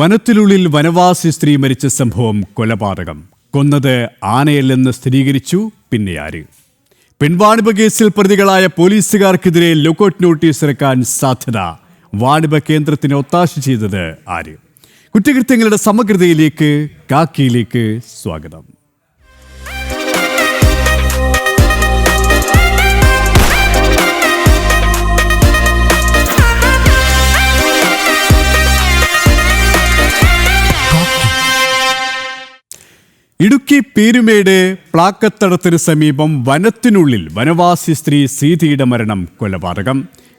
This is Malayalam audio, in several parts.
വനത്തിനുള്ളിൽ വനവാസി സ്ത്രീ മരിച്ച സംഭവം കൊലപാതകം. കൊന്നത് ആനയല്ലെന്ന് സ്ഥിരീകരിച്ചു പിന്നെ ആര്? പെൺവാണിഭ കേസിൽ പ്രതികളായ പോലീസുകാർക്കെതിരെ ലുക്കൌട്ട് നോട്ടീസ് ഇറക്കാൻ സാധ്യത. വാണിഭ കേന്ദ്രത്തിന് ഒത്താശ ചെയ്തത് ആര്? കുറ്റകൃത്യങ്ങളുടെ സമഗ്രതയിലേക്ക് കാക്കിയിലേക്ക് സ്വാഗതം. ഇടുക്കി പീരുമേട് പ്ലാക്കത്തടത്തിന് സമീപം വനത്തിനുള്ളിൽ വനവാസി സ്ത്രീ സീതയുടെ മരണം കൊലപാതകം.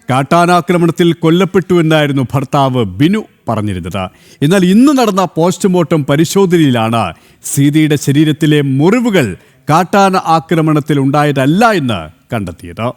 കാട്ടാനാക്രമണത്തിൽ കൊല്ലപ്പെട്ടു എന്നായിരുന്നു ഭർത്താവ് ബിനു പറഞ്ഞിരുന്നത്. എന്നാൽ ഇന്ന് നടന്ന പോസ്റ്റ്മോർട്ടം പരിശോധനയിലാണ് സീതയുടെ ശരീരത്തിലെ മുറിവുകൾ കാട്ടാന ആക്രമണത്തിൽ ഉണ്ടായതല്ല എന്ന് കണ്ടെത്തിയത്.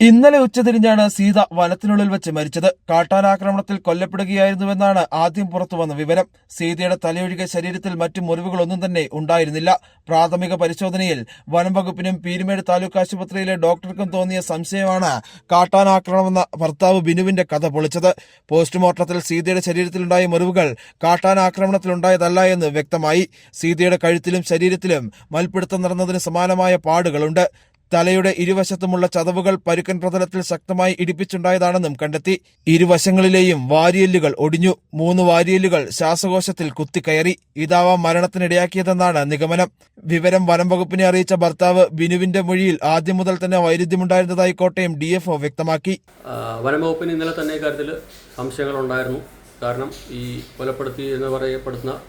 ഇന്നലെ ഉച്ചതിരിഞ്ഞാണ് സീത വനത്തിനുള്ളിൽ വെച്ച് മരിച്ചത്. കാട്ടാനാക്രമണത്തിൽ കൊല്ലപ്പെടുകയായിരുന്നുവെന്നാണ് ആദ്യം പുറത്തുവന്ന വിവരം. സീതയുടെ തലയൊഴികെ ശരീരത്തിൽ മറ്റു മുറിവുകളൊന്നും തന്നെ ഉണ്ടായിരുന്നില്ല. പ്രാഥമിക പരിശോധനയിൽ വനംവകുപ്പിനും പീരുമേട് താലൂക്ക് ആശുപത്രിയിലെ ഡോക്ടർക്കും തോന്നിയ സംശയമാണ് കാട്ടാനാക്രമണമെന്ന ഭർത്താവ് ബിനുവിന്റെ കഥ പൊളിച്ചത്. പോസ്റ്റ്മോർട്ടത്തിൽ സീതയുടെ ശരീരത്തിലുണ്ടായ മുറിവുകൾ കാട്ടാനാക്രമണത്തിലുണ്ടായതല്ല എന്ന് വ്യക്തമായി. സീതയുടെ കഴുത്തിലും ശരീരത്തിലും മൽപ്പിടുത്തം നടന്നതിന് സമാനമായ പാടുകളുണ്ട്. തലയുടെ ഇരുവശത്തുമുള്ള ചതവുകൾ പരുക്കൻ പ്രതലത്തിൽ ശക്തമായി ഇടിപ്പിച്ചുണ്ടായതാണെന്നും കണ്ടെത്തി. ഇരുവശങ്ങളിലെയും വാരിയെല്ലുകൾ ഒടിഞ്ഞു. മൂന്ന് വാരിയെല്ലുകൾ ശ്വാസകോശത്തിൽ കുത്തിക്കയറി. ഇതാവാം മരണത്തിനിടയാക്കിയതെന്നാണ് നിഗമനം. വിവരം വനം വകുപ്പിനെ അറിയിച്ച ഭർത്താവ് ബിനുവിന്റെ മൊഴിയിൽ ആദ്യം മുതൽ തന്നെ വൈരുദ്ധ്യമുണ്ടായിരുന്നതായി കോട്ടയം ഡി വ്യക്തമാക്കി. ആ, വനംവകുപ്പിന് ഇന്നലെ തന്നെ ഇക്കാര്യത്തിൽ സംശയങ്ങളുണ്ടായിരുന്നു. കാരണം ഈ കൊലപ്പെടുത്തി എന്ന് പറയപ്പെടുന്ന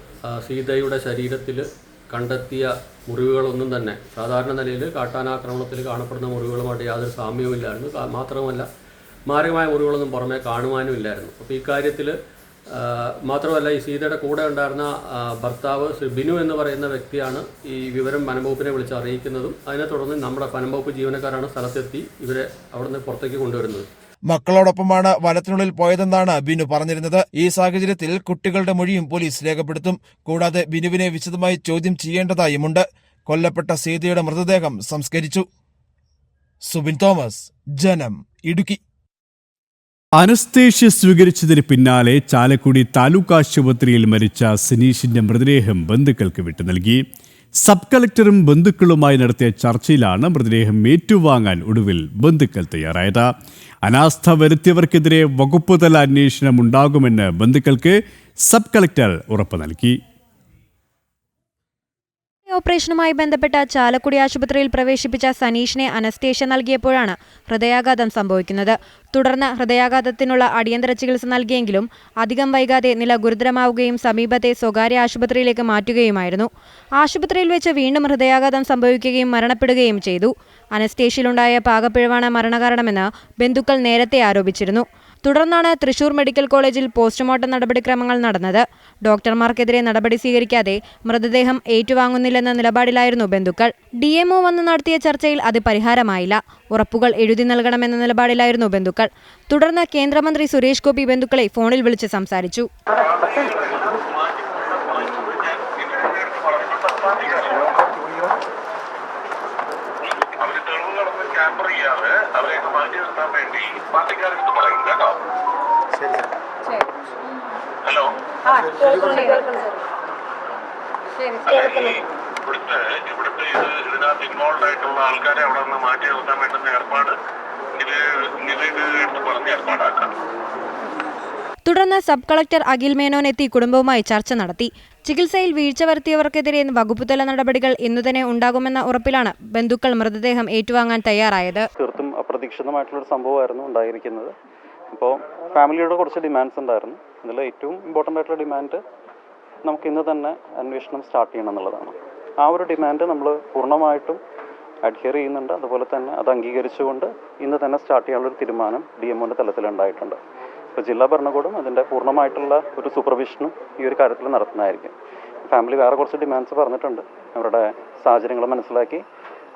സീതയുടെ ശരീരത്തിൽ കണ്ടെത്തിയ മുറിവുകളൊന്നും തന്നെ. സാധാരണ നിലയിൽ കാട്ടാനാക്രമണത്തിൽ കാണപ്പെടുന്ന മുറിവുകളുമായിട്ട് യാതൊരു സാമ്യവുമില്ലായിരുന്നു. മാത്രമല്ല മാരകമായ മുറിവുകളൊന്നും പുറമേ കാണുവാനും ഇല്ലായിരുന്നു. അപ്പോൾ ഇക്കാര്യത്തിൽ മാത്രമല്ല ഈ സീതയുടെ കൂടെ ഉണ്ടായിരുന്ന ഭർത്താവ് ശ്രീ ബിനു എന്ന് പറയുന്ന വ്യക്തിയാണ് ഈ വിവരം വനംവകുപ്പിനെ വിളിച്ച് അറിയിക്കുന്നതും അതിനെ തുടർന്ന് നമ്മുടെ വനംവകുപ്പ് ജീവനക്കാരാണ് സ്ഥലത്തെത്തി ഇവരെ അവിടുന്ന് പുറത്തേക്ക് കൊണ്ടുവരുന്നത്. മക്കളോടൊപ്പമാണ് വനത്തിനുള്ളിൽ പോയതെന്നാണ് ബിനു പറഞ്ഞിരുന്നത്. ഈ സാഹചര്യത്തിൽ കുട്ടികളുടെ മൊഴിയും പോലീസ് രേഖപ്പെടുത്തും. കൂടാതെ ബിനുവിനെ വിശദമായി ചോദ്യം ചെയ്യേണ്ടതായുമുണ്ട്. കൊല്ലപ്പെട്ട സീതയുടെ മൃതദേഹം സംസ്കരിച്ചു. സുബിൻ തോമസ് ജനം ഇടുക്കി. അനസ്തേഷ്യ സ്വീകരിച്ചതിന് പിന്നാലെ ചാലക്കുടി താലൂക്ക് ആശുപത്രിയിൽ മരിച്ച സിനീഷിന്റെ മൃതദേഹം ബന്ധുക്കൾക്ക് വിട്ടു നൽകി സബ് കളക്ടറും ബന്ധുക്കളുമായി നടത്തിയ ചർച്ചയിലാണ് മൃതദേഹം ഏറ്റുവാങ്ങാൻ ഒടുവിൽ ബന്ധുക്കൾ തയ്യാറായത്. അനാസ്ഥ വരുത്തിയവർക്കെതിരെ വകുപ്പുതല അന്വേഷണം ഉണ്ടാകുമെന്ന് ബന്ധുക്കൾക്ക് സബ് കളക്ടർ ഉറപ്പ് നൽകി. ഓപ്പറേഷനുമായി ബന്ധപ്പെട്ട ചാലക്കുടി ആശുപത്രിയിൽ പ്രവേശിപ്പിച്ച സനീഷിനെ അനസ്തേഷ്യ നൽകിയപ്പോഴാണ് ഹൃദയാഘാതം സംഭവിക്കുന്നത്. തുടർന്ന് ഹൃദയാഘാതത്തിനുള്ള അടിയന്തര ചികിത്സ നൽകിയെങ്കിലും അധികം വൈകാതെ നില ഗുരുതരമാവുകയും സമീപത്തെ സ്വകാര്യ ആശുപത്രിയിലേക്ക് മാറ്റുകയുമായിരുന്നു. ആശുപത്രിയിൽ വെച്ച് വീണ്ടും ഹൃദയാഘാതം സംഭവിക്കുകയും മരണപ്പെടുകയും ചെയ്തു. അനസ്തേഷ്യയിലുണ്ടായ പാകപ്പിഴവാണ് മരണകാരണമെന്ന് ബന്ധുക്കൾ നേരത്തെ ആരോപിച്ചിരുന്നു. തുടർന്നാണ് തൃശൂർ മെഡിക്കൽ കോളേജിൽ പോസ്റ്റ്മോർട്ടം നടപടിക്രമങ്ങൾ നടന്നത്. ഡോക്ടർമാർക്കെതിരെ നടപടി സ്വീകരിക്കാതെ മൃതദേഹം ഏറ്റുവാങ്ങുന്നില്ലെന്ന നിലപാടിലായിരുന്നു ബന്ധുക്കൾ. ഡി എംഒ വന്ന് നടത്തിയ ചർച്ചയിൽ അത് പരിഹാരമായില്ല. ഉറപ്പുകൾ എഴുതി നൽകണമെന്ന നിലപാടിലായിരുന്നു ബന്ധുക്കൾ. തുടർന്ന് കേന്ദ്രമന്ത്രി സുരേഷ് ഗോപി ബന്ധുക്കളെ ഫോണിൽ വിളിച്ച് സംസാരിച്ചു. ചെയ്യാതെ അവരെ മാറ്റി നിർത്താൻ വേണ്ടി പാർട്ടിക്കാരെടുത്ത് പറയും കേട്ടോ. ഹലോ. ഇവിടുത്തെ ഇവിടുത്തെ ഇത് ഇതിനകത്ത് ഇൻവോൾവ് ആയിട്ടുള്ള ആൾക്കാരെ അവിടെ നിന്ന് മാറ്റി നിർത്താൻ വേണ്ടുന്ന ഏർപ്പാട് നിലയിൽ എടുത്ത് പറഞ്ഞ് ഏർപ്പാടാക്കാം. തുടർന്ന് സബ് കളക്ടർ അഖിൽ മേനോൻ എത്തി കുടുംബവുമായി ചർച്ച നടത്തി. ചികിത്സയിൽ വീഴ്ച വരുത്തിയവർക്കെതിരെ വകുപ്പുതല നടപടികൾ ഇന്നു തന്നെ ഉണ്ടാകുമെന്ന ഉറപ്പിലാണ് ബന്ധുക്കൾ മൃതദേഹം ഏറ്റുവാങ്ങാൻ തയ്യാറായത്. തീർത്തും അപ്രതീക്ഷിതമായിട്ടുള്ള ഒരു സംഭവമായിരുന്നു ഉണ്ടായിരിക്കുന്നത്. അപ്പോൾ ഫാമിലിയുടെ കുറച്ച് ഡിമാൻഡ്സ് ഉണ്ടായിരുന്നു. അതിൽ ഏറ്റവും ഇമ്പോർട്ടന്റ് ആയിട്ടുള്ള ഡിമാൻഡ് നമുക്ക് ഇന്ന് തന്നെ അന്വേഷണം സ്റ്റാർട്ട് ചെയ്യണം എന്നുള്ളതാണ്. ആ ഒരു ഡിമാൻഡ് നമ്മൾ പൂർണമായിട്ടും അഡ്ഹിയർ ചെയ്യുന്നുണ്ട്. അതുപോലെ തന്നെ അത് അംഗീകരിച്ചുകൊണ്ട് ഇന്ന് തന്നെ സ്റ്റാർട്ട് ചെയ്യാനുള്ളൊരു തീരുമാനം ഡി തലത്തിൽ തലത്തിലുണ്ടായിട്ടുണ്ട്. ഇപ്പോൾ ജില്ലാ ഭരണകൂടം അതിന്റെ പൂർണമായിട്ടുള്ള ഒരു സൂപ്പർവിഷനും ഈ ഒരു കാര്യത്തിൽ നടത്തുന്നതായിരിക്കും. ഫാമിലി വേറെ കുറച്ച് ഡിമാൻഡ്സ് പറഞ്ഞിട്ടുണ്ട്. അവരുടെ സാഹചര്യങ്ങൾ മനസ്സിലാക്കി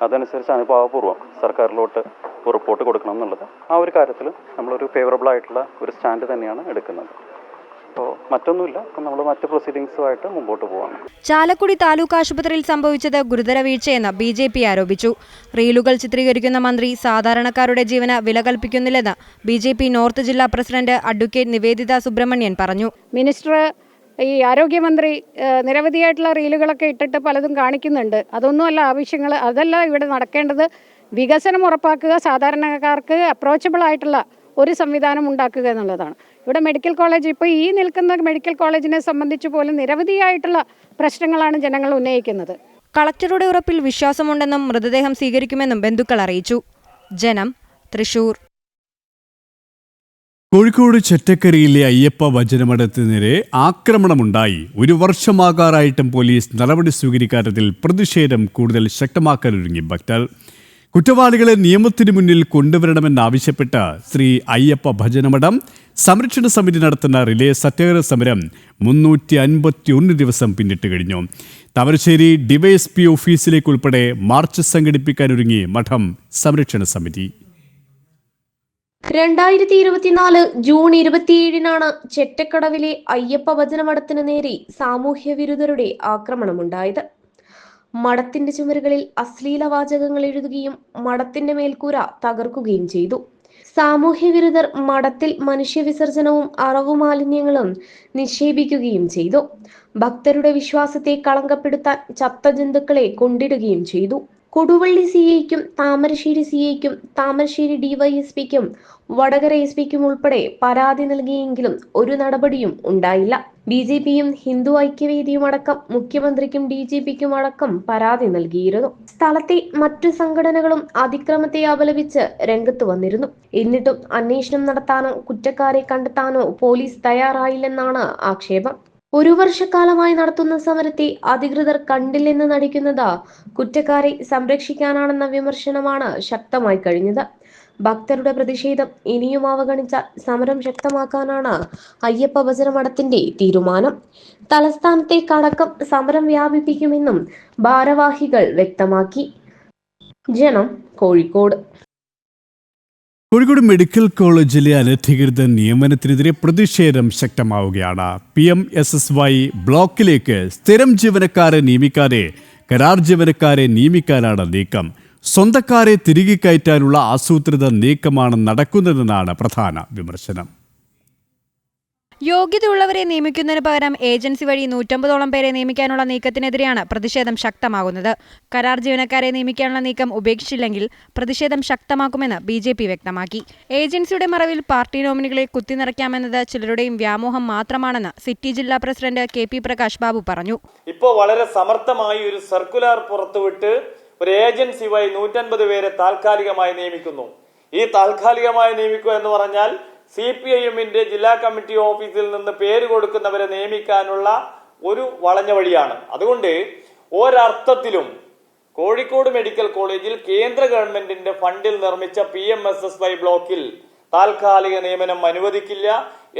അതനുസരിച്ച് അനുഭാവപൂർവം സർക്കാരിലോട്ട് റിപ്പോർട്ട് കൊടുക്കണം എന്നുള്ളത്. ആ ഒരു കാര്യത്തിൽ നമ്മളൊരു ഫേവറബിൾ ആയിട്ടുള്ള ഒരു സ്റ്റാൻഡ് തന്നെയാണ് എടുക്കുന്നത്. അപ്പോൾ മറ്റൊന്നുമില്ല. നമ്മൾ മറ്റ് പ്രൊസീഡിങ്സുമായിട്ട് മുമ്പോട്ട് പോവാണ്. ചാലക്കുടി താലൂക്ക് ആശുപത്രിയിൽ സംഭവിച്ചത് ഗുരുതര വീഴ്ചയെന്ന് ബി ജെ പി ആരോപിച്ചു. റീലുകൾ ചിത്രീകരിക്കുന്ന മന്ത്രി സാധാരണക്കാരുടെ ജീവന് വില കൽപ്പിക്കുന്നില്ലെന്ന് ബി ജെ പി നോർത്ത് ജില്ലാ പ്രസിഡന്റ് അഡ്വക്കേറ്റ് നിവേദിത സുബ്രഹ്മണ്യൻ പറഞ്ഞു. മിനിസ്റ്റർ ഈ ആരോഗ്യമന്ത്രി നിരവധിയായിട്ടുള്ള റീലുകളൊക്കെ ഇട്ടിട്ട് പലതും കാണിക്കുന്നുണ്ട്. അതൊന്നുമല്ല ആവശ്യങ്ങൾ അതല്ല ഇവിടെ നടക്കേണ്ടത് വികസനം ഉറപ്പാക്കുക സാധാരണക്കാർക്ക് അപ്രോച്ചബിൾ ആയിട്ടുള്ള ഒരു സംവിധാനം ഉണ്ടാക്കുക എന്നുള്ളതാണ്. ഇവിടെ മെഡിക്കൽ കോളേജ് ഇപ്പോൾ ഈ നിൽക്കുന്ന മെഡിക്കൽ കോളേജിനെ സംബന്ധിച്ച് പോലും നിരവധിയായിട്ടുള്ള പ്രശ്നങ്ങളാണ് ജനങ്ങൾ ഉന്നയിക്കുന്നത്. കളക്ടറുടെ ഉറപ്പിൽ വിശ്വാസമുണ്ടെന്നും മൃതദേഹം സ്വീകരിക്കുമെന്നും ബന്ധുക്കൾ അറിയിച്ചു. ജനം തൃശൂർ. കോഴിക്കോട് ചെറ്റക്കരയിലെ അയ്യപ്പ വചനമഠത്തിനെതിരെ ആക്രമണമുണ്ടായി. ഒരു വർഷമാകാറായിട്ടും പോലീസ് നടപടി സ്വീകരിക്കാത്തതിൽ പ്രതിഷേധം കൂടുതൽ ശക്തമാക്കാനൊരുങ്ങി ഭക്തർ. കുറ്റവാളികളെ നിയമത്തിനു മുന്നിൽ കൊണ്ടുവരണമെന്നാവശ്യപ്പെട്ട് ശ്രീ അയ്യപ്പ ഭജനമഠം സംരക്ഷണ സമിതി നടത്തുന്ന റിലേ സത്യാഗ്രഹ സമരം മുന്നൂറ്റി അൻപത്തി ഒന്ന് ദിവസം പിന്നിട്ട് കഴിഞ്ഞു. താമരശ്ശേരി ഡിവൈഎസ്പി ഓഫീസിലേക്ക് ഉൾപ്പെടെ മാർച്ച് സംഘടിപ്പിക്കാനൊരുങ്ങി മഠം സംരക്ഷണ സമിതി. രണ്ടായിരത്തി ഇരുപത്തിനാല് ജൂൺ ഇരുപത്തിയേഴിനാണ് ചെറ്റക്കടവിലെ അയ്യപ്പ വചനമഠത്തിന് നേരെ സാമൂഹ്യ വിരുദ്ധരുടെ ആക്രമണമുണ്ടായത്. മഠത്തിന്റെ ചുമരുകളിൽ അശ്ലീല വാചകങ്ങൾ എഴുതുകയും മഠത്തിന്റെ മേൽക്കൂര തകർക്കുകയും ചെയ്തു. സാമൂഹ്യ വിരുദ്ധർ മഠത്തിൽ മനുഷ്യവിസർജനവും അറവു മാലിന്യങ്ങളും നിക്ഷേപിക്കുകയും ചെയ്തു. ഭക്തരുടെ വിശ്വാസത്തെ കളങ്കപ്പെടുത്താൻ ചത്ത ജന്തുക്കളെ കൊണ്ടിടുകയും ചെയ്തു. കൊടുവള്ളി സി ഐക്കും താമരശ്ശേരി സി ഐക്കും താമരശ്ശേരി ഡിവൈഎസ്പിക്കും വടകര എസ് പിക്കും ഉൾപ്പെടെ പരാതി നൽകിയെങ്കിലും ഒരു നടപടിയും ഉണ്ടായില്ല. ബി ജെ പിയും ഹിന്ദു ഐക്യവേദിയും അടക്കം മുഖ്യമന്ത്രിക്കും ഡി ജി പിക്കും അടക്കം പരാതി നൽകിയിരുന്നു. സ്ഥലത്തെ മറ്റു സംഘടനകളും അതിക്രമത്തെ അപലപിച്ച് രംഗത്ത് വന്നിരുന്നു. എന്നിട്ടും അന്വേഷണം നടത്താനോ കുറ്റക്കാരെ കണ്ടെത്താനോ പോലീസ് തയ്യാറായില്ലെന്നാണ് ആക്ഷേപം. ഒരു വർഷക്കാലമായി നടത്തുന്ന സമരത്തെ അധികൃതർ കണ്ടില്ലെന്ന് നടിക്കുന്നത് കുറ്റക്കാരെ സംരക്ഷിക്കാനാണെന്ന വിമർശനമാണ് ശക്തമായി കഴിഞ്ഞത്. ഭക്തരുടെ പ്രതിഷേധം ഇനിയും അവഗണിച്ച സമരം ശക്തമാക്കാനാണ് അയ്യപ്പ ഭജനമഠത്തിന്റെ തീരുമാനം തലസ്ഥാനത്തേക്കടക്കം സമരം വ്യാപിപ്പിക്കുമെന്നും ഭാരവാഹികൾ വ്യക്തമാക്കി. ജനം കോഴിക്കോട്. കോഴിക്കോട് മെഡിക്കൽ കോളേജിലെ അനധികൃത നിയമനത്തിനെതിരെ പ്രതിഷേധം ശക്തമാവുകയാണ്. P M S S Y ബ്ലോക്കിലേക്ക് സ്ഥിരം ജീവനക്കാരെ നിയമിക്കാതെ കരാർ ജീവനക്കാരെ നിയമിക്കാനാണ് നീക്കം. സ്വന്തക്കാരെ തിരികെ കയറ്റാനുള്ള ആസൂത്രിത നീക്കമാണ് നടക്കുന്നതെന്നാണ് പ്രധാന വിമർശനം. യോഗ്യതയുള്ളവരെ നിയമിക്കുന്നതിന് പകരം ഏജൻസി വഴി നൂറ്റമ്പതോളം പേരെ നിയമിക്കാനുള്ള നീക്കത്തിനെതിരെയാണ് പ്രതിഷേധം ശക്തമാകുന്നത്. കരാർ ജീവനക്കാരെ നിയമിക്കാനുള്ള നീക്കം ഉപേക്ഷിച്ചില്ലെങ്കിൽ പ്രതിഷേധം ശക്തമാക്കുമെന്ന് ബി ജെ പി വ്യക്തമാക്കി. ഏജൻസിയുടെ മറവിൽ പാർട്ടി നോമിനികളെ കുത്തിനിറയ്ക്കാമെന്നത് ചിലരുടെയും വ്യാമോഹം മാത്രമാണെന്ന് സിറ്റി ജില്ലാ president K P Prakash Babu പറഞ്ഞു. ഇപ്പോൾ വളരെ സമർത്ഥമായി ഒരു സർക്കുലർ പുറത്തുവിട്ട് ഒരു ഏജൻസി വഴി നൂറ്റൻപത് പേരെ താൽക്കാലികമായി നിയമിക്കുന്നു. ഈ താൽക്കാലികമായി നിയമിക്കുക എന്ന് പറഞ്ഞാൽ സി പി ജില്ലാ കമ്മിറ്റി ഓഫീസിൽ നിന്ന് പേര് കൊടുക്കുന്നവരെ നിയമിക്കാനുള്ള ഒരു വളഞ്ഞ വഴിയാണ്. അതുകൊണ്ട് ഒരർത്ഥത്തിലും കോഴിക്കോട് മെഡിക്കൽ കോളേജിൽ കേന്ദ്ര ഗവൺമെന്റിന്റെ ഫണ്ടിൽ നിർമ്മിച്ച P M S S Y ബ്ലോക്കിൽ താൽക്കാലിക നിയമനം അനുവദിക്കില്ല.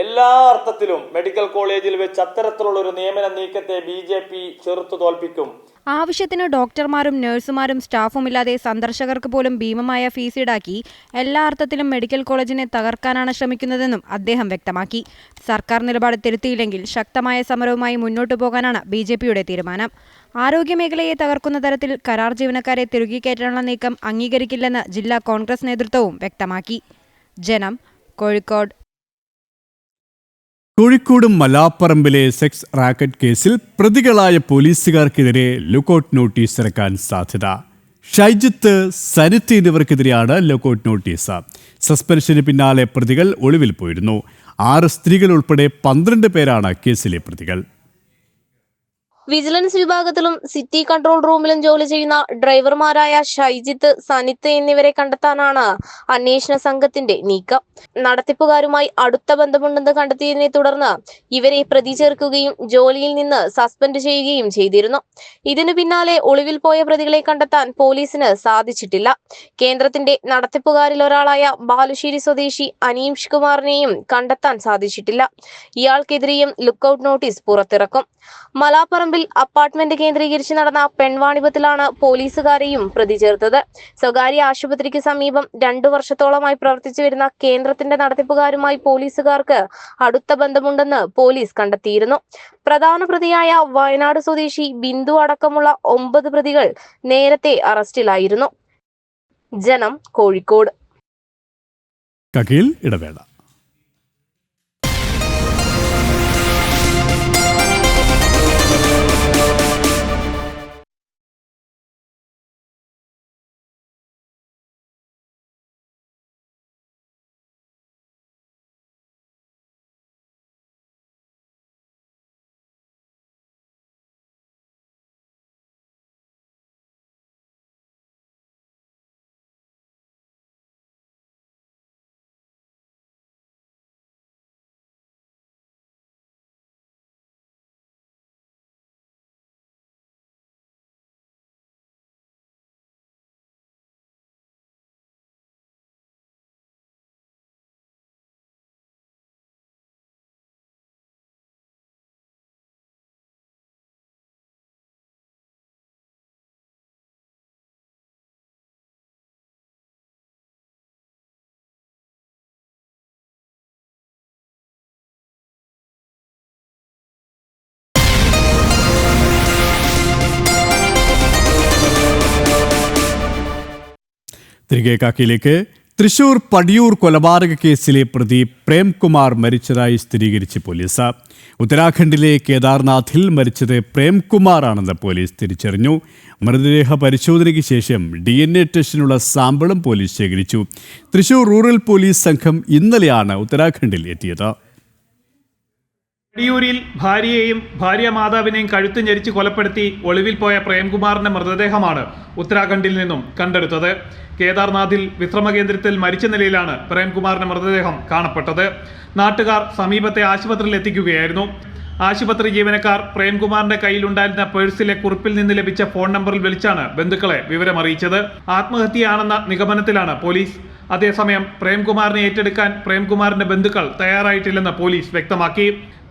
എല്ലാ അർത്ഥത്തിലും മെഡിക്കൽ കോളേജിൽ വെച്ച് അത്തരത്തിലുള്ള ഒരു നിയമന നീക്കത്തെ ബി ജെ പി ചെറുത്തു തോൽപ്പിക്കും. ആവശ്യത്തിന് ഡോക്ടർമാരും നഴ്സുമാരും സ്റ്റാഫുമില്ലാതെ സന്ദർശകർക്ക് പോലും ഭീമമായ ഫീസ് ഈടാക്കി എല്ലാ അർത്ഥത്തിലും മെഡിക്കൽ കോളേജിനെ തകർക്കാനാണ് ശ്രമിക്കുന്നതെന്നും അദ്ദേഹം വ്യക്തമാക്കി. സർക്കാർ നിലപാട് തിരുത്തിയില്ലെങ്കിൽ ശക്തമായ സമരവുമായി മുന്നോട്ടു പോകാനാണ് ബി ജെ പിയുടെ തീരുമാനം. ആരോഗ്യമേഖലയെ തകർക്കുന്ന തരത്തിൽ കരാർ ജീവനക്കാരെ തിരുകി കയറ്റാനുള്ള നീക്കം അംഗീകരിക്കില്ലെന്ന് ജില്ലാ കോൺഗ്രസ് നേതൃത്വവും വ്യക്തമാക്കി. ജനം കോഴിക്കോട്. കോഴിക്കോട് മലാപ്പറമ്പിലെ സെക്സ് റാക്കറ്റ് കേസിൽ പ്രതികളായ പോലീസുകാർക്കെതിരെ ലുക്കൌട്ട് നോട്ടീസ് ഇറക്കാൻ സാധ്യത. ഷൈജിത്ത് സരിത്ത് എന്നിവർക്കെതിരെയാണ് ലുക്കൌട്ട് നോട്ടീസ്. സസ്പെൻഷന് പിന്നാലെ പ്രതികൾ ഒളിവിൽ പോയിരുന്നു. ആറ് സ്ത്രീകൾ ഉൾപ്പെടെ പന്ത്രണ്ട് പേരാണ് കേസിലെ പ്രതികൾ. വിജിലൻസ് വിഭാഗത്തിലും സിറ്റി കൺട്രോൾ റൂമിലും ജോലി ചെയ്യുന്ന ഡ്രൈവർമാരായ ഷൈജിത്ത് സനിത്ത് എന്നിവരെ കണ്ടെത്താനാണ് അന്വേഷണ സംഘത്തിന്റെ നീക്കം. നടത്തിപ്പുകാരുമായി അടുത്ത ബന്ധമുണ്ടെന്ന് കണ്ടെത്തിയതിനെ തുടർന്ന് ഇവരെ പ്രതി ചേർക്കുകയും ജോലിയിൽ നിന്ന് സസ്പെൻഡ് ചെയ്യുകയും ചെയ്തിരുന്നു. ഇതിനു പിന്നാലെ ഒളിവിൽ പോയ പ്രതികളെ കണ്ടെത്താൻ പോലീസിന് സാധിച്ചിട്ടില്ല. കേന്ദ്രത്തിന്റെ നടത്തിപ്പുകാരിൽ ഒരാളായ ബാലുശ്ശേരി സ്വദേശി അനീംഷ് കുമാറിനെയും കണ്ടെത്താൻ സാധിച്ചിട്ടില്ല. ഇയാൾക്കെതിരെയും ലുക്കൌട്ട് നോട്ടീസ് പുറത്തിറക്കും. മലാപ്പറമ്പിൽ അപ്പാർട്ട്മെന്റ് കേന്ദ്രീകരിച്ച് നടന്ന പെൺവാണിപത്തിലാണ് പോലീസുകാരെയും പ്രതി ചേർത്തത്. സ്വകാര്യ ആശുപത്രിക്ക് സമീപം രണ്ടു വർഷത്തോളമായി പ്രവർത്തിച്ചു വരുന്ന കേന്ദ്രത്തിന്റെ നടത്തിപ്പുകാരുമായി പോലീസുകാർക്ക് അടുത്ത ബന്ധമുണ്ടെന്ന് പോലീസ് കണ്ടെത്തിയിരുന്നു. പ്രധാന പ്രതിയായ വയനാട് സ്വദേശി ബിന്ദു അടക്കമുള്ള ഒമ്പത് പ്രതികൾ നേരത്തെ അറസ്റ്റിലായിരുന്നു. ജനം കോഴിക്കോട്. ഇടവേള. തിരികെ കാക്കിയിലേക്ക് തൃശൂർ പടിയൂർ കൊലപാതക കേസിലെ പ്രതി പ്രേംകുമാർ മരിച്ചതായി സ്ഥിരീകരിച്ച് പോലീസ്. ഉത്തരാഖണ്ഡിലെ കേദാർനാഥിൽ മരിച്ചത് പ്രേംകുമാറാണെന്ന് പോലീസ് തിരിച്ചറിഞ്ഞു. മൃതദേഹ പരിശോധനയ്ക്ക് ശേഷം ഡി എൻ എ ടെസ്റ്റിനുള്ള സാമ്പിളും പോലീസ് ശേഖരിച്ചു. തൃശൂർ റൂറൽ പോലീസ് സംഘം ഇന്നലെയാണ് ഉത്തരാഖണ്ഡിൽ എത്തിയത്. അടിയൂരിൽ ഭാര്യയെയും ഭാര്യ മാതാവിനെയും കഴുത്ത് ഞെരിച്ച് കൊലപ്പെടുത്തി ഒളിവിൽ പോയ പ്രേംകുമാറിന്റെ മൃതദേഹമാണ് ഉത്തരാഖണ്ഡിൽ നിന്നും കണ്ടെടുത്തത്. കേദാർനാഥിൽ വിശ്രമ കേന്ദ്രത്തിൽ മരിച്ച നിലയിലാണ് പ്രേംകുമാറിന്റെ മൃതദേഹം കാണപ്പെട്ടത്. നാട്ടുകാർ സമീപത്തെ ആശുപത്രിയിൽ എത്തിക്കുകയായിരുന്നു. ആശുപത്രി ജീവനക്കാർ പ്രേംകുമാറിന്റെ കയ്യിലുണ്ടായിരുന്ന പേഴ്സിലെ കുറിപ്പിൽ നിന്ന് ലഭിച്ച ഫോൺ നമ്പറിൽ വിളിച്ചാണ് ബന്ധുക്കളെ വിവരമറിയിച്ചത്. ആത്മഹത്യയാണെന്ന നിഗമനത്തിലാണ് പോലീസ് അതേസമയം പ്രേംകുമാറിനെ ഏറ്റെടുക്കാൻ പ്രേംകുമാറിന്റെ ബന്ധുക്കൾ തയ്യാറായിട്ടില്ലെന്ന് പോലീസ് വ്യക്തമാക്കി.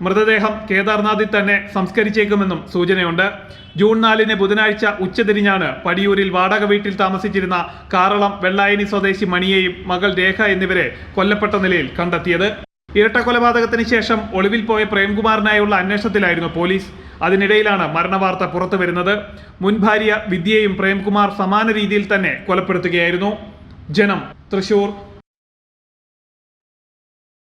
മൃതദേഹം കേദാർനാഥിൽ തന്നെ സംസ്കരിച്ചേക്കുമെന്നും സൂചനയുണ്ട്. ജൂൺ നാലിന് ബുധനാഴ്ച ഉച്ചതിരിഞ്ഞാണ് പടിയൂരിൽ വാടക വീട്ടിൽ താമസിച്ചിരുന്ന കാറളം വെള്ളായനി സ്വദേശി മണിയെയും മകൾ രേഖ എന്നിവരെ കൊല്ലപ്പെട്ട നിലയിൽ കണ്ടെത്തിയത്. ഇരട്ട കൊലപാതകത്തിന് ശേഷം ഒളിവിൽ പോയ പ്രേംകുമാറിനായുള്ള അന്വേഷണത്തിലായിരുന്നു പോലീസ്. അതിനിടയിലാണ് മരണവാർത്ത പുറത്തു വരുന്നത് മുൻ ഭാര്യ പ്രേംകുമാർ സമാന രീതിയിൽ തന്നെ കൊലപ്പെടുത്തുകയായിരുന്നു. ജനം തൃശൂർ.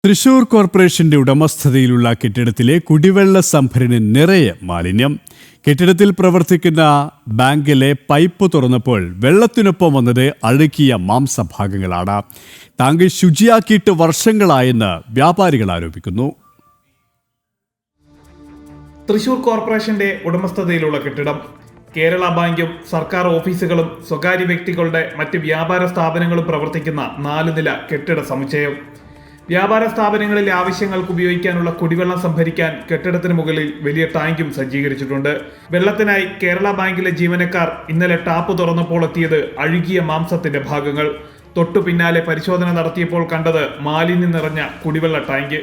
തൃശൂർ കോർപ്പറേഷന്റെ ഉടമസ്ഥതയിലുള്ള കെട്ടിടത്തിലെ കുടിവെള്ള സംഭരണ നിറയെ മാലിന്യം. കെട്ടിടത്തിൽ പ്രവർത്തിക്കുന്ന ബാങ്കിലെ പൈപ്പ് തുറന്നപ്പോൾ വെള്ളത്തിനൊപ്പം വന്നത് അഴുക്കിയ മാംസഭാഗങ്ങളാണ്. താങ്കൾ ശുചിയാക്കിയിട്ട് വർഷങ്ങളായെന്ന് വ്യാപാരികൾ ആരോപിക്കുന്നു. തൃശൂർ കോർപ്പറേഷന്റെ ഉടമസ്ഥതയിലുള്ള കെട്ടിടം കേരള ബാങ്കും സർക്കാർ ഓഫീസുകളും സ്വകാര്യ വ്യക്തികളുടെ മറ്റ് വ്യാപാര സ്ഥാപനങ്ങളും പ്രവർത്തിക്കുന്ന നാല് നില കെട്ടിട സമുച്ചയം. വ്യാപാര സ്ഥാപനങ്ങളിലെ ആവശ്യങ്ങൾക്ക് ഉപയോഗിക്കാനുള്ള കുടിവെള്ളം സംഭരിക്കാൻ കെട്ടിടത്തിന് മുകളിൽ വലിയ ടാങ്കും സജ്ജീകരിച്ചിട്ടുണ്ട്. വെള്ളത്തിനായി കേരള ബാങ്കിലെ ജീവനക്കാർ ഇന്നലെ ടാപ്പ് തുറന്നപ്പോൾ എത്തിയത് അഴുകിയ മാംസത്തിന്റെ ഭാഗങ്ങൾ. തൊട്ടു പിന്നാലെ പരിശോധന നടത്തിയപ്പോൾ കണ്ടത് മാലിന്യം നിറഞ്ഞ കുടിവെള്ള ടാങ്ക്.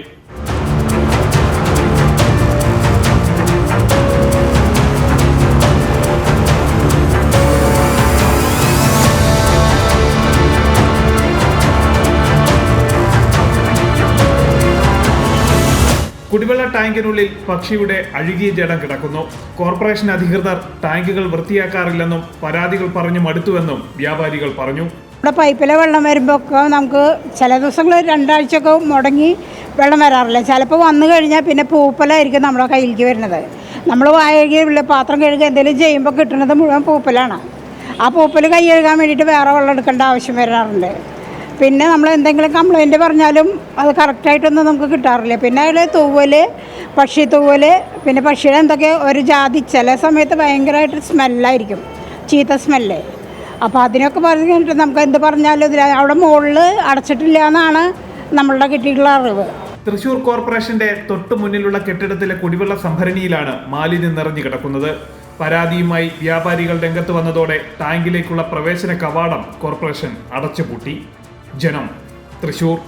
കുടിവെള്ള ടാങ്കിനുള്ളിൽ പക്ഷിയുടെ അഴുകിയ ജഡം കിടക്കുന്നു. കോർപ്പറേഷൻ അധികൃതർ ടാങ്കുകൾ വൃത്തിയാക്കാറില്ലെന്നും പരാതികൾ പറഞ്ഞു മടുത്തുവെന്നും വ്യാപാരികൾ പറഞ്ഞു. ഇവിടെ പൈപ്പിലെ വെള്ളം വരുമ്പോൾ ഒക്കെ നമുക്ക് ചില ദിവസങ്ങൾ രണ്ടാഴ്ചയൊക്കെ മുടങ്ങി വെള്ളം വരാറില്ല. ചിലപ്പോൾ വന്നു കഴിഞ്ഞാൽ പിന്നെ പൂപ്പലായിരിക്കും നമ്മുടെ കയ്യിലേക്ക് വരുന്നത്. നമ്മൾ വായകി ഉള്ള പാത്രം കഴുകുക എന്തെങ്കിലും ചെയ്യുമ്പോൾ കിട്ടുന്നത് മുഴുവൻ പൂപ്പലാണ്. ആ പൂപ്പൽ കൈ കഴുകാൻ വേണ്ടിയിട്ട് വേറെ വെള്ളം എടുക്കേണ്ട ആവശ്യം വരാറുണ്ട്. പിന്നെ നമ്മൾ എന്തെങ്കിലും കംപ്ലൈന്റ് പറഞ്ഞാലും അത് കറക്റ്റായിട്ടൊന്നും നമുക്ക് കിട്ടാറില്ല. പിന്നെ അതിൽ തൂവൽ പക്ഷി തൂവൽ പിന്നെ പക്ഷിയുടെ എന്തൊക്കെ ഒരു ജാതി ചില സമയത്ത് ഭയങ്കരമായിട്ട് സ്മെല്ലായിരിക്കും. ചീത്ത സ്മെല്ല്. അപ്പോൾ അതിനൊക്കെ പറഞ്ഞിട്ട് നമുക്ക് എന്ത് പറഞ്ഞാലും ഇതിൽ അവിടെ മുകളിൽ അടച്ചിട്ടില്ല എന്നാണ് നമ്മളുടെ കിട്ടിയിട്ടുള്ള അറിവ്. തൃശൂർ കോർപ്പറേഷന്റെ തൊട്ടു മുന്നിലുള്ള കെട്ടിടത്തിലെ കുടിവെള്ള സംഭരണിയിലാണ് മാലിന്യം നിറഞ്ഞു കിടക്കുന്നത്. പരാതിയുമായി വ്യാപാരികൾ രംഗത്ത് വന്നതോടെ ടാങ്കിലേക്കുള്ള പ്രവേശന കവാടം കോർപ്പറേഷൻ അടച്ചുപൂട്ടി. ജനം. തൃശൂർ.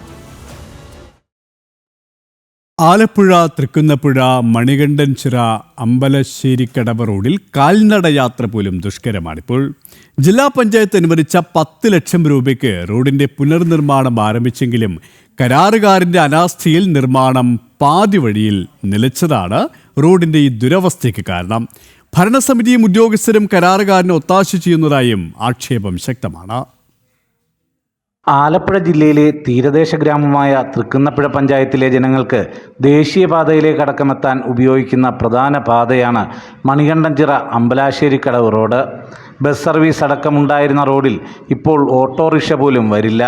ആലപ്പുഴ തൃക്കുന്നപ്പുഴ മണികണ്ഠൻചിറ അമ്പലശ്ശേരിക്കടവ് റോഡിൽ കാൽനട യാത്ര പോലും ദുഷ്കരമാണിപ്പോൾ. ജില്ലാ പഞ്ചായത്ത് അനുവദിച്ച പത്ത് ലക്ഷം രൂപയ്ക്ക് റോഡിന്റെ പുനർനിർമ്മാണം ആരംഭിച്ചെങ്കിലും കരാറുകാരന്റെ അനാസ്ഥയിൽ നിർമ്മാണം പാതി വഴിയിൽ നിലച്ചതാണ് റോഡിന്റെ ഈ ദുരവസ്ഥയ്ക്ക് കാരണം. ഭരണസമിതിയും ഉദ്യോഗസ്ഥരും കരാറുകാരനെ ഒത്താശ ചെയ്യുന്നതായും ആക്ഷേപം ശക്തമാണ്. ആലപ്പുഴ ജില്ലയിലെ തീരദേശ ഗ്രാമമായ തൃക്കുന്നപ്പുഴ പഞ്ചായത്തിലെ ജനങ്ങൾക്ക് ദേശീയപാതയിലേക്ക് അടക്കമെത്താൻ ഉപയോഗിക്കുന്ന പ്രധാന പാതയാണ് മണികണ്ഠൻചിറ അമ്പലാശ്ശേരിക്കടവ് റോഡ്. ബസ് സർവീസ് അടക്കമുണ്ടായിരുന്ന റോഡിൽ ഇപ്പോൾ ഓട്ടോറിക്ഷ പോലും വരില്ല.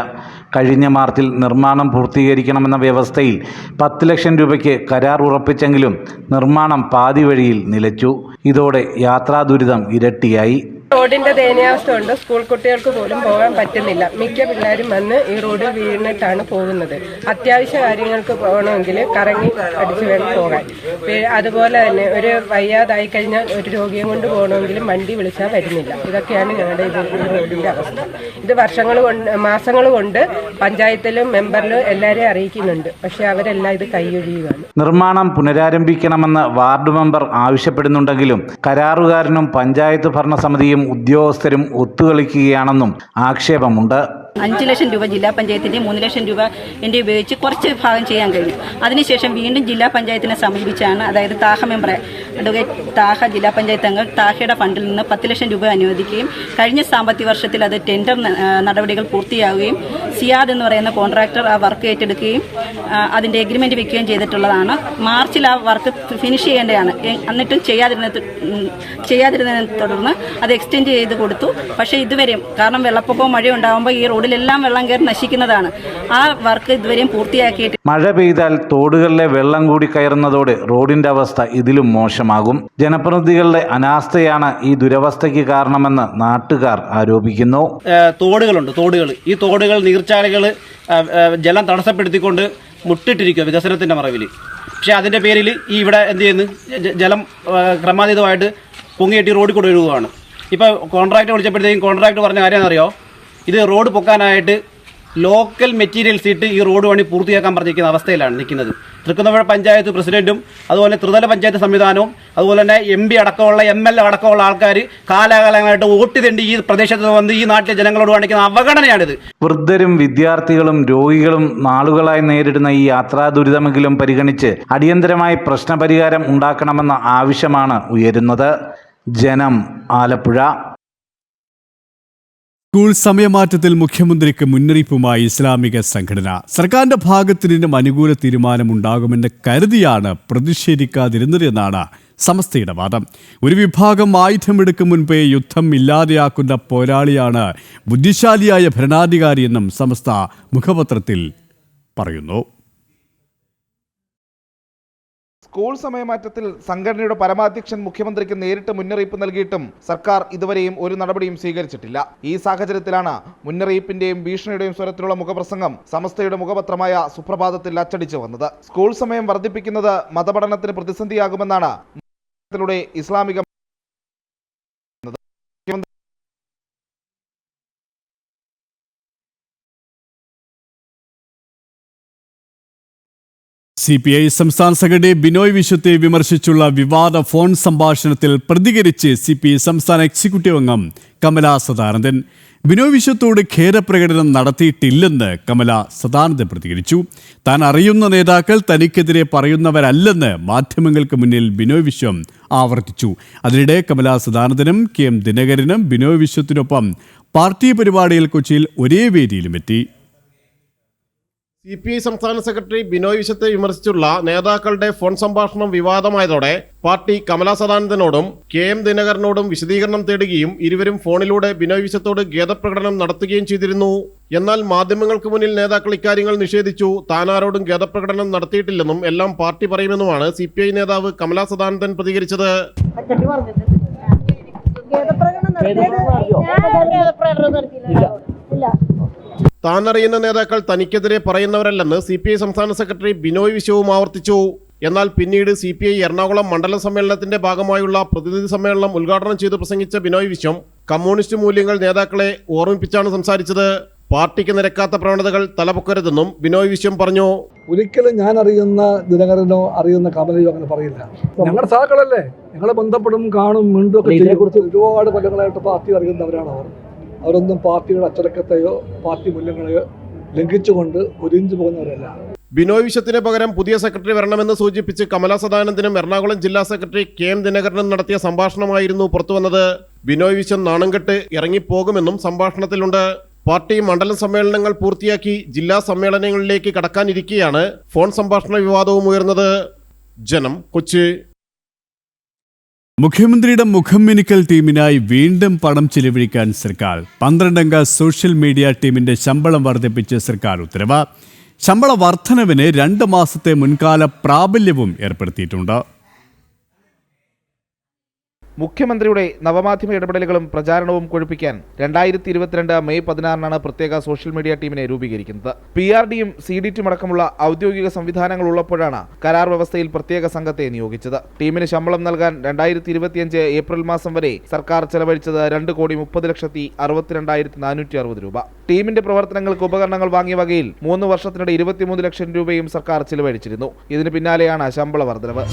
കഴിഞ്ഞ മാർച്ചിൽ നിർമ്മാണം പൂർത്തീകരിക്കണമെന്ന വ്യവസ്ഥയിൽ പത്ത് ലക്ഷം രൂപയ്ക്ക് കരാർ ഉറപ്പിച്ചെങ്കിലും നിർമ്മാണം പാതി വഴിയിൽ നിലച്ചു. ഇതോടെ യാത്രാ ദുരിതം ഇരട്ടിയായി. റോഡിന്റെ ദയനീയാവസ്ഥ കൊണ്ട് സ്കൂൾ കുട്ടികൾക്ക് പോലും പോകാൻ പറ്റുന്നില്ല. മിക്ക പിള്ളേരും വന്ന് ഈ റോഡിൽ വീണിട്ടാണ് പോകുന്നത്. അത്യാവശ്യ കാര്യങ്ങൾക്ക് പോകണമെങ്കിൽ കറങ്ങി അടിച്ചു വേണം പോകാൻ. അതുപോലെ തന്നെ ഒരു വയ്യാതായി കഴിഞ്ഞാൽ ഒരു രോഗിയെ കൊണ്ട് പോകണമെങ്കിലും വണ്ടി വിളിച്ചാൽ വരുന്നില്ല. ഇതൊക്കെയാണ് ഞങ്ങളുടെ ഈ റോഡിന്റെ അവസ്ഥ. ഇത് വർഷങ്ങൾ കൊണ്ട് മാസങ്ങൾ കൊണ്ട് പഞ്ചായത്തിലും മെമ്പറിലും എല്ലാവരെയും അറിയിക്കുന്നുണ്ട്. പക്ഷെ അവരെല്ലാം ഇത് കൈയൊഴിയുകയാണ്. നിർമ്മാണം പുനരാരംഭിക്കണമെന്ന് വാർഡ് മെമ്പർ ആവശ്യപ്പെടുന്നുണ്ടെങ്കിലും കരാറുകാരനും പഞ്ചായത്ത് ഭരണസമിതിയും ഉദ്യോഗസ്ഥരും ഒത്തുകളിക്കുകയാണെന്നും ആക്ഷേപമുണ്ട്. അഞ്ച് ലക്ഷം രൂപ ജില്ലാ പഞ്ചായത്തിന്റെ മൂന്ന് ലക്ഷം രൂപ എന്റെ ഉപയോഗിച്ച് കുറച്ച് ഭാഗം ചെയ്യാൻ കഴിഞ്ഞു. അതിനുശേഷം വീണ്ടും ജില്ലാ പഞ്ചായത്തിനെ സമീപിച്ചാണ് അതായത് താഹ മെമ്പറെ അഡ്വക്കേറ്റ് താഹ ജില്ലാ പഞ്ചായത്ത് അംഗം താഹയുടെ ഫണ്ടിൽ നിന്ന് പത്ത് ലക്ഷം രൂപ അനുവദിക്കുകയും കഴിഞ്ഞ സാമ്പത്തിക വർഷത്തിൽ അത് ടെൻഡർ നടപടികൾ പൂർത്തിയാവുകയും സിയാദ് എന്ന് പറയുന്ന കോൺട്രാക്ടർ ആ വർക്ക് ഏറ്റെടുക്കുകയും അതിന്റെ അതിന്റെ എഗ്രിമെന്റ് വെക്കുകയും ചെയ്തിട്ടുള്ളതാണ്. മാർച്ചിൽ ആ വർക്ക് ഫിനിഷ് ചെയ്യേണ്ടതാണ്. എന്നിട്ടും ചെയ്യാതിരുന്ന ചെയ്യാതിരുന്നതിനെ തുടർന്ന് അത് എക്സ്റ്റെൻഡ് ചെയ്ത് കൊടുത്തു. പക്ഷേ ഇതുവരെയും കാരണം വെള്ളപ്പൊക്കവും മഴയും ഉണ്ടാകുമ്പോൾ ഈ റോഡിലെല്ലാം വെള്ളം കയറി നശിക്കുന്നതാണ്. ആ വർക്ക് ഇതുവരെയും പൂർത്തിയാക്കിയിട്ട് മഴ പെയ്താൽ തോടുകളിലെ വെള്ളം കൂടി കയറുന്നതോടെ റോഡിന്റെ അവസ്ഥ ഇതിലും മോശമാകും. ജനപ്രതിനിധികളുടെ അനാസ്ഥയാണ് ഈ ദുരവസ്ഥയ്ക്ക് കാരണമെന്ന് നാട്ടുകാർ ആരോപിക്കുന്നു. തോടുകളുണ്ട് തോടുകൾ. ഈ തോടുകൾ നീർച്ചാലുകൾ ജലം തടസ്സപ്പെടുത്തിക്കൊണ്ട് മുട്ടിട്ടിരിക്കുക വികസനത്തിന്റെ മറവിൽ പക്ഷെ അതിന്റെ പേരിൽ ഈ ഇവിടെ എന്ത് ചെയ്യുന്നു? ജലം ക്രമാതീതമായിട്ട് പൊങ്ങിയിട്ട് റോഡിൽ കൂടെ ഒഴുകുകയാണ് ഇപ്പോൾ കോൺട്രാക്ട് വിളിച്ചപ്പോഴത്തേക്കും കോൺട്രാക്ട് പറഞ്ഞ കാര്യം അറിയോ ഇത് റോഡ് പൊക്കാനായിട്ട് ലോക്കൽ മെറ്റീരിയൽസ് ഇട്ട് ഈ റോഡ് പണി പൂർത്തിയാക്കാൻ പറഞ്ഞിരിക്കുന്ന അവസ്ഥയിലാണ് നിൽക്കുന്നത്. തൃക്കുന്നപ്പുഴ പഞ്ചായത്ത് പ്രസിഡന്റും അതുപോലെ ത്രിതല പഞ്ചായത്ത് സംവിധാനവും അതുപോലെ തന്നെ എം പി അടക്കമുള്ള എം എൽ എ അടക്കമുള്ള ആൾക്കാർ കാലാകാലങ്ങളായിട്ട് വോട്ട് തെണ്ടി ഈ പ്രദേശത്ത് വന്ന് ഈ നാട്ടിലെ ജനങ്ങളോട് കാണിക്കുന്ന അവഗണനയാണിത്. വൃദ്ധരും വിദ്യാർത്ഥികളും രോഗികളും നാളുകളായി നേരിടുന്ന ഈ യാത്രാ ദുരിതമെങ്കിലും പരിഗണിച്ച് അടിയന്തരമായി പ്രശ്നപരിഹാരം ഉണ്ടാക്കണമെന്ന ആവശ്യമാണ് ഉയരുന്നത്. ജനം ആലപ്പുഴ സ്കൂൾ സമയമാറ്റത്തിൽ മുഖ്യമന്ത്രിക്ക് മുന്നറിയിപ്പുമായി ഇസ്ലാമിക സംഘടന. സർക്കാരിന്റെ ഭാഗത്ത് നിന്നും അനുകൂല തീരുമാനമുണ്ടാകുമെന്ന് കരുതിയാണ് പ്രതിഷേധിക്കാതിരുന്നതെന്നാണ് സമസ്തയുടെ വാദം. ഒരു വിഭാഗം ആയുധമെടുക്കും മുൻപേ യുദ്ധം ഇല്ലാതെയാക്കുന്ന പോരാളിയാണ് ബുദ്ധിശാലിയായ ഭരണാധികാരിയെന്നും സമസ്ത മുഖപത്രത്തിൽ പറയുന്നു. സ്കൂൾ സമയമാറ്റത്തിൽ സംഘടനയുടെ പരമാധ്യക്ഷൻ മുഖ്യമന്ത്രിക്ക് നേരിട്ട് മുന്നറിയിപ്പ് നൽകിയിട്ടും സർക്കാർ ഇതുവരെയും ഒരു നടപടിയും സ്വീകരിച്ചിട്ടില്ല. ഈ സാഹചര്യത്തിലാണ് മുന്നറിയിപ്പിന്റെയും ഭീഷണിയുടെയും സ്വരത്തിലുള്ള മുഖപ്രസംഗം സമസ്തയുടെ മുഖപത്രമായ സുപ്രഭാതത്തിൽ അച്ചടിച്ചു വന്നത്. സ്കൂൾ സമയം വർദ്ധിപ്പിക്കുന്നത് മതപഠനത്തിന് പ്രതിസന്ധിയാകുമെന്നാണ് ഇസ്ലാമിക സി പി ഐ സംസ്ഥാന സെക്രട്ടറി ബിനോയ് വിശ്വത്തെ വിമർശിച്ചുള്ള വിവാദ ഫോൺ സംഭാഷണത്തിൽ പ്രതികരിച്ച് സി പി ഐ സംസ്ഥാന എക്സിക്യൂട്ടീവ് അംഗം കമല സദാനന്ദൻ. ബിനോയ് വിശ്വത്തോട് ഖേദപ്രകടനം നടത്തിയിട്ടില്ലെന്ന് കമല സദാനന്ദൻ പ്രതികരിച്ചു. താൻ അറിയുന്ന നേതാക്കൾ തനിക്കെതിരെ പറയുന്നവരല്ലെന്ന് മാധ്യമങ്ങൾക്ക് മുന്നിൽ ബിനോയ് വിശ്വം ആവർത്തിച്ചു. അതിനിടെ കമല സദാനന്ദനും കെ എം ദിനകരനും ബിനോയ് വിശ്വത്തിനൊപ്പം പാർട്ടി പരിപാടിയിൽ കൊച്ചിയിൽ ഒരേ വേദിയിലുമെത്തി സി പി ഐ സംസ്ഥാന സെക്രട്ടറി ബിനോയ് വിശ്വത്തെ വിമർശിച്ചുള്ള നേതാക്കളുടെ ഫോൺ സംഭാഷണം വിവാദമായതോടെ പാർട്ടി കമലാ സദാനന്ദനോടും കെ എം ദിനകരനോടും വിശദീകരണം തേടുകയും ഇരുവരും ഫോണിലൂടെ ബിനോയ് വിശ്വത്തോട് ഖേദപ്രകടനം നടത്തുകയും ചെയ്തിരുന്നു. എന്നാൽ മാധ്യമങ്ങൾക്ക് മുന്നിൽ നേതാക്കൾ ഇക്കാര്യങ്ങൾ നിഷേധിച്ചു. താനാരോടും ഖേദപ്രകടനം നടത്തിയിട്ടില്ലെന്നും എല്ലാം പാർട്ടി പറയുമെന്നുമാണ് സി പി ഐ നേതാവ് കമലാ സദാനന്ദൻ പ്രതികരിച്ചത്. താൻ അറിയുന്ന നേതാക്കൾ തനിക്കെതിരെ പറയുന്നവരല്ലെന്ന് സി പി ഐ സംസ്ഥാന സെക്രട്ടറി ബിനോയ് വിശ്വവും ആവർത്തിച്ചു. എന്നാൽ പിന്നീട് സി പി ഐ എറണാകുളം മണ്ഡലം സമ്മേളനത്തിന്റെ ഭാഗമായുള്ള പ്രതിനിധി സമ്മേളനം ഉദ്ഘാടനം ചെയ്ത് പ്രസംഗിച്ച ബിനോയ് വിശ്വം കമ്മ്യൂണിസ്റ്റ് മൂല്യങ്ങൾ നേതാക്കളെ ഓർമ്മിപ്പിച്ചാണ് സംസാരിച്ചത്. പാർട്ടിക്ക് നിരക്കാത്ത പ്രവണതകൾ തലപൊക്കരുതെന്നും ബിനോയ് വിശ്വം പറഞ്ഞു. ഒരിക്കലും ഞാൻ അറിയുന്ന ദിനകരനോ അറിയുന്ന കമലയോ അങ്ങനെ പറയില്ല. ഞങ്ങളുടെ സഹാക്കളല്ലേ ഞങ്ങളെ ബന്ധപ്പെടും കാണും മിണ്ടും ഒക്കെ ഒരുപാട് കൊല്ലങ്ങളായിട്ട് പാർട്ടി അറിയുന്നവരാണ് അവർ. അവരൊന്നും പാർട്ടിയുടെ അച്ചടക്കത്തെയോ പാർട്ടി മൂല്യങ്ങളെയോ ലംഘിച്ചുകൊണ്ട് ഒരിഞ്ചു പോകുന്നവരല്ല. ബിനോയ് വിശ്വത്തിന് പകരം പുതിയ സെക്രട്ടറി വരണമെന്ന് സൂചിപ്പിച്ച് കമലാ സദാനന്ദനും എറണാകുളം ജില്ലാ സെക്രട്ടറി കെ എം ദിനകരനും നടത്തിയ സംഭാഷണമായിരുന്നു പുറത്തുവന്നത് ബിനോയ് വിശ്വം നാണംകെട്ട് ഇറങ്ങിപ്പോകുമെന്നും സംഭാഷണത്തിലുണ്ട്. പാർട്ടി മണ്ഡലം സമ്മേളനങ്ങൾ പൂർത്തിയാക്കി ജില്ലാ സമ്മേളനങ്ങളിലേക്ക് കടക്കാനിരിക്കെയാണ് ഫോൺ സംഭാഷണ വിവാദവും ഉയർന്നത്. ജനം കൊച്ചി. മുഖ്യമന്ത്രിയുടെ മുഖം മിനുക്കൽ ടീമിനായി വീണ്ടും പണം ചിലവഴിക്കാൻ സർക്കാർ. പന്ത്രണ്ടംഗ സോഷ്യൽ മീഡിയ ടീമിന്റെ ശമ്പളം വർദ്ധിപ്പിച്ച് സർക്കാർ ഉത്തരവ്. ശമ്പള വർധനവിന് രണ്ട് മാസത്തെ മുൻകാല പ്രാബല്യവും ഏർപ്പെടുത്തിയിട്ടുണ്ട്. മുഖ്യമന്ത്രിയുടെ നവമാധ്യമ ഇടപെടലുകളും പ്രചാരണവും കൊഴുപ്പിക്കാൻ രണ്ടായിരത്തി ഇരുപത്തിരണ്ട് മെയ് പതിനാറിനാണ് പ്രത്യേക സോഷ്യൽ മീഡിയ ടീമിനെ രൂപീകരിക്കുന്നത്. പി ആർ ഡിയും സി ഡി ടിയും അടക്കമുള്ള ഔദ്യോഗിക സംവിധാനങ്ങൾ ഉള്ളപ്പോഴാണ് കരാർ വ്യവസ്ഥയിൽ പ്രത്യേക സംഘത്തെ നിയോഗിച്ചത്. ടീമിന് ശമ്പളം നൽകാൻ രണ്ടായിരത്തി ഇരുപത്തിയഞ്ച് ഏപ്രിൽ മാസം വരെ സർക്കാർ ചെലവഴിച്ചത് രണ്ട് കോടി മുപ്പത് ലക്ഷത്തി അറുപത്തിരണ്ടായിരത്തി നാനൂറ്റി അറുപത് രൂപ. ടീമിന്റെ പ്രവർത്തനങ്ങൾക്ക് ഉപകരണങ്ങൾ വാങ്ങിയ വകയിൽ മൂന്ന് വർഷത്തിനിടെ ഇരുപത്തിമൂന്ന് ലക്ഷം രൂപയും സർക്കാർ ചെലവഴിച്ചിരുന്നു. ഇതിന് പിന്നാലെയാണ് ശമ്പള വർധനവ്.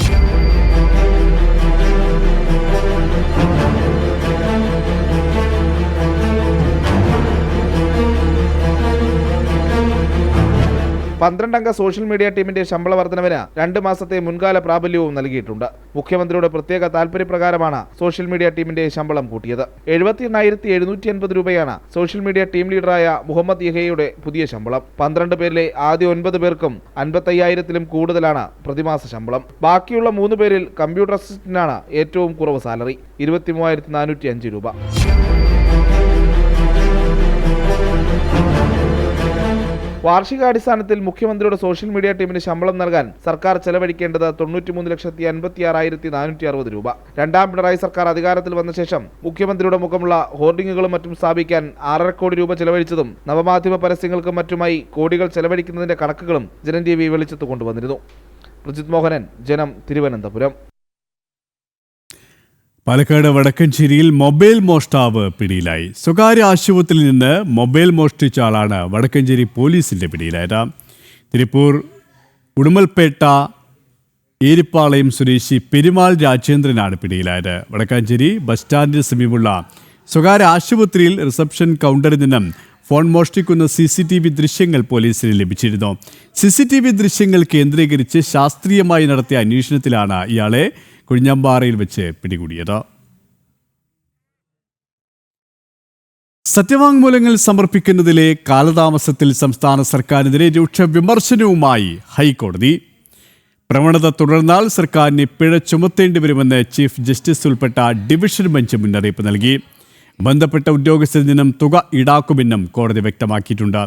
പന്ത്രണ്ടംഗ സോഷ്യൽ മീഡിയ ടീമിന്റെ ശമ്പള വർധനവിന് രണ്ട് മാസത്തെ മുൻകാല പ്രാബല്യവും നൽകിയിട്ടുണ്ട്. മുഖ്യമന്ത്രിയുടെ പ്രത്യേക താൽപര്യപ്രകാരമാണ് സോഷ്യൽ മീഡിയ ടീമിന്റെ ശമ്പളം കൂട്ടിയത്. എഴുപത്തി എണ്ണായിരത്തി എഴുന്നൂറ്റി അൻപത് രൂപയാണ് സോഷ്യൽ മീഡിയ ടീം ലീഡറായ മുഹമ്മദ് ഇഹയുടെ പുതിയ ശമ്പളം. പന്ത്രണ്ട് പേരിലെ ആദ്യ ഒൻപത് പേർക്കും അൻപത്തയ്യായിരത്തിലും കൂടുതലാണ് പ്രതിമാസ ശമ്പളം. ബാക്കിയുള്ള മൂന്ന് പേരിൽ കമ്പ്യൂട്ടർ അസിസ്റ്റന്റിനാണ് ഏറ്റവും കുറവ് സാലറി ഇരുപത്തി മൂവായിരത്തി നാനൂറ്റി അഞ്ച് രൂപ. വാർഷികാടിസ്ഥാനത്തിൽ മുഖ്യമന്ത്രിയുടെ സോഷ്യൽ മീഡിയ ടീമിന് ശമ്പളം നൽകാൻ സർക്കാർ ചെലവഴിക്കേണ്ടത് തൊണ്ണൂറ്റിമൂന്ന് ലക്ഷത്തി അൻപത്തി ആറായിരത്തി നാനൂറ്റി അറുപത് രൂപ. രണ്ടാം പിണറായി സർക്കാർ അധികാരത്തിൽ വന്ന ശേഷം മുഖ്യമന്ത്രിയുടെ മുഖമുള്ള ഹോർഡിങ്ങുകളും മറ്റും സ്ഥാപിക്കാൻ ആറര കോടി രൂപ ചെലവഴിച്ചതും നവമാധ്യമ പരസ്യങ്ങൾക്കും മറ്റുമായി കോടികൾ ചെലവഴിക്കുന്നതിന്റെ കണക്കുകളും ജനം ടി വി വെളിച്ചത്ത് കൊണ്ടുവന്നിരുന്നു. പ്രജിത് മോഹനൻ ജനം തിരുവനന്തപുരം. പാലക്കാട് വടക്കഞ്ചേരിയിൽ മൊബൈൽ മോഷ്ടാവ് പിടിയിലായി. സ്വകാര്യ ആശുപത്രിയിൽ നിന്ന് മൊബൈൽ മോഷ്ടിച്ച ആളാണ് വടക്കഞ്ചേരി പോലീസിന്റെ പിടിയിലായത്. തിരുപ്പൂർ ഉടുമൽപേട്ട ഏരിപ്പാളയം സ്വദേശി പെരുമാൾ രാജേന്ദ്രനാണ് പിടിയിലായത്. വടക്കാഞ്ചേരി ബസ് സ്റ്റാൻഡിന് സമീപമുള്ള സ്വകാര്യ ആശുപത്രിയിൽ റിസപ്ഷൻ കൗണ്ടറിൽ നിന്നും ഫോൺ മോഷ്ടിക്കുന്ന സി സി ടി വി ദൃശ്യങ്ങൾ പോലീസിന് ലഭിച്ചിരുന്നു. സി സി ടി വി ദൃശ്യങ്ങൾ കേന്ദ്രീകരിച്ച് ശാസ്ത്രീയമായി നടത്തിയ അന്വേഷണത്തിലാണ് ഇയാളെ കുഴിഞ്ഞാമ്പാറയിൽ വെച്ച് പിടികൂടിയത്. സത്യവാങ്മൂലങ്ങൾ സമർപ്പിക്കുന്നതിലെ കാലതാമസത്തിൽ സംസ്ഥാന സർക്കാരിനെതിരെ രൂക്ഷ വിമർശനവുമായി ഹൈക്കോടതി. പ്രവണത തുടർന്നാൽ സർക്കാരിന് പിഴ ചുമത്തേണ്ടി വരുമെന്ന് ചീഫ് ജസ്റ്റിസ് ഉൾപ്പെട്ട ഡിവിഷൻ ബെഞ്ച് മുന്നറിയിപ്പ് നൽകി. ബന്ധപ്പെട്ട ഉദ്യോഗസ്ഥരിൽ നിന്നും തുക ഈടാക്കുമെന്നും കോടതി വ്യക്തമാക്കിയിട്ടുണ്ട്.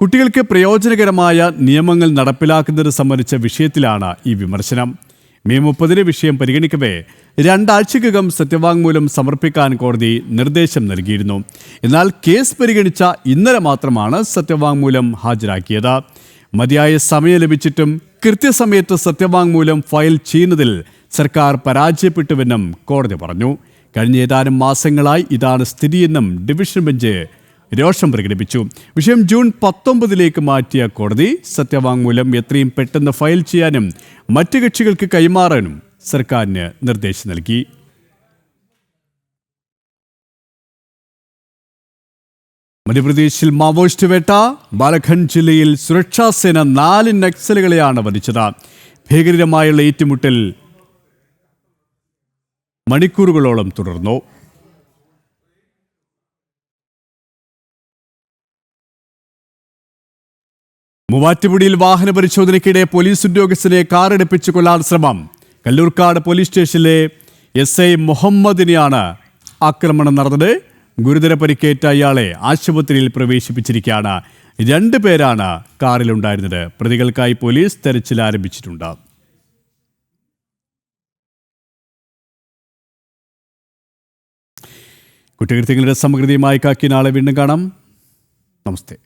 കുട്ടികൾക്ക് പ്രയോജനകരമായ നിയമങ്ങൾ നടപ്പിലാക്കുന്നത് സംബന്ധിച്ച വിഷയത്തിലാണ് ഈ വിമർശനം. മെയ് മുപ്പതിന് വിഷയം പരിഗണിക്കവേ രണ്ടാഴ്ചക്കകം സത്യവാങ്മൂലം സമർപ്പിക്കാൻ കോടതി നിർദ്ദേശം നൽകിയിരുന്നു. എന്നാൽ കേസ് പരിഗണിച്ച ഇന്നലെ മാത്രമാണ് സത്യവാങ്മൂലം ഹാജരാക്കിയത്. മതിയായ സമയം ലഭിച്ചിട്ടും കൃത്യസമയത്ത് സത്യവാങ്മൂലം ഫയൽ ചെയ്യുന്നതിൽ സർക്കാർ പരാജയപ്പെട്ടുവെന്നും കോടതി പറഞ്ഞു. കഴിഞ്ഞ ഏതാനും മാസങ്ങളായി ഇതാണ് സ്ഥിതിയെന്നും ഡിവിഷൻ ബെഞ്ച് രോഷം പ്രകടിപ്പിച്ചു. വിഷയം ജൂൺ പത്തൊമ്പതിലേക്ക് മാറ്റിയ കോടതി സത്യവാങ്മൂലം എത്രയും പെട്ടെന്ന് ഫയൽ ചെയ്യാനും മറ്റു കക്ഷികൾക്ക് കൈമാറാനും സർക്കാരിന് നിർദ്ദേശം നൽകി. മധ്യപ്രദേശിൽ മാവോയിസ്റ്റ് വേട്ട ബാലഖണ്ഡ് ജില്ലയിൽ സുരക്ഷാസേന നാല് നക്സലുകളെയാണ് വധിച്ചത്. ഭീകരമായുള്ള ഏറ്റുമുട്ടൽ മണിക്കൂറുകളോളം തുടർന്നു. മൂവാറ്റുപുടിയിൽ വാഹന പരിശോധനയ്ക്കിടെ പോലീസ് ഉദ്യോഗസ്ഥനെ കാറെടുപ്പിച്ച് കൊല്ലാൻ ശ്രമം. കല്ലൂർക്കാട് പോലീസ് സ്റ്റേഷനിലെ എസ് ഐ മുഹമ്മദിനെയാണ് ആക്രമണം നടന്നത്. ഗുരുതര പരിക്കേറ്റ ഇയാളെ ആശുപത്രിയിൽ പ്രവേശിപ്പിച്ചിരിക്കുകയാണ്. രണ്ട് പേരാണ് കാറിലുണ്ടായിരുന്നത്. പ്രതികൾക്കായി പോലീസ് തെരച്ചിൽ ആരംഭിച്ചിട്ടുണ്ട്. കുറ്റകൃത്യങ്ങളുടെ സമഗ്രതയുമായി കാക്കി നാളെ വീണ്ടും കാണാം. നമസ്തേ.